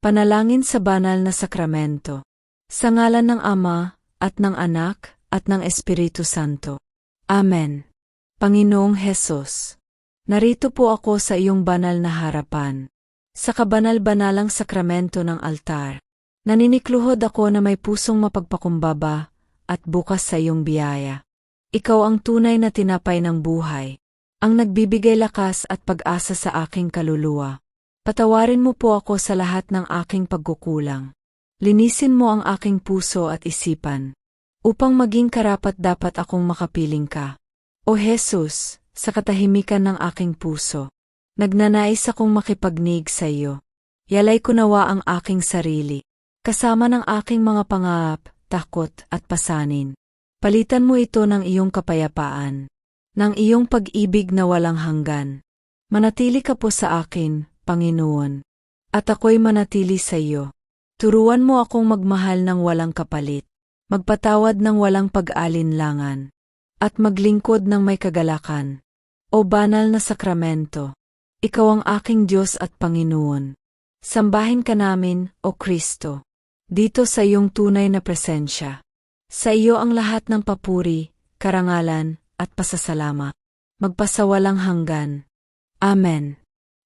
Panalangin sa banal na sakramento. Sa ngalan ng Ama, at ng Anak, at ng Espiritu Santo. Amen. Panginoong Hesus, narito po ako sa iyong banal na harapan. Sa kabanal-banalang sakramento ng altar. Naninikluhod ako na may pusong mapagpakumbaba at bukas sa iyong biyaya. Ikaw ang tunay na tinapay ng buhay, ang nagbibigay lakas at pag-asa sa aking kaluluwa. Patawarin mo po ako sa lahat ng aking pagkukulang. Linisin mo ang aking puso at isipan. Upang maging karapat dapat akong makapiling ka. O Jesus, sa katahimikan ng aking puso. Nagnanais akong makipagnig sa iyo. Yalay ko nawa ang aking sarili. Kasama ng aking mga pangap, takot at pasanin. Palitan mo ito ng iyong kapayapaan. Ng iyong pag-ibig na walang hanggan. Manatili ka po sa akin, Panginoon. At ako'y manatili sa iyo. Turuan mo akong magmahal ng walang kapalit. Magpatawad ng walang pag-alinlangan. At maglingkod ng may kagalakan. O banal na sakramento. Ikaw ang aking Diyos at Panginoon. Sambahin ka namin, O Kristo. Dito sa iyong tunay na presensya. Sa iyo ang lahat ng papuri, karangalan, at pasasalamat. Magpasawalang hanggan. Amen.